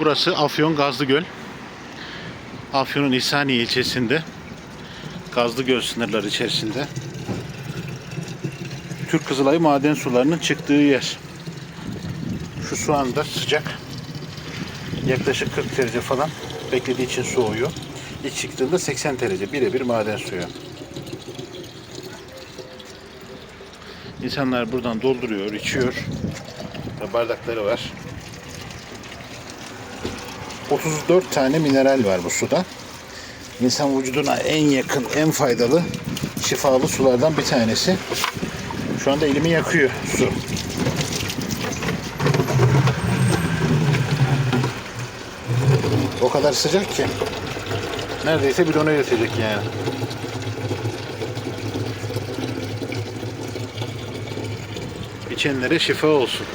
Burası Afyon Gazlıgöl. Afyon'un İhsaniye ilçesinde. Gazlıgöl sınırları içerisinde. Türk Kızılayı maden sularının çıktığı yer. Şu su anda sıcak. Yaklaşık 40 derece falan beklediği için soğuyor. İlk çıktığında 80 derece. Birebir maden suyu. İnsanlar buradan dolduruyor, içiyor. Bardakları var. 34 tane mineral var bu suda. İnsan vücuduna en yakın, en faydalı, şifalı sulardan bir tanesi. Şu anda elimi yakıyor su. O kadar sıcak ki. Neredeyse bidona yatacak yani. İçenlere şifa olsun.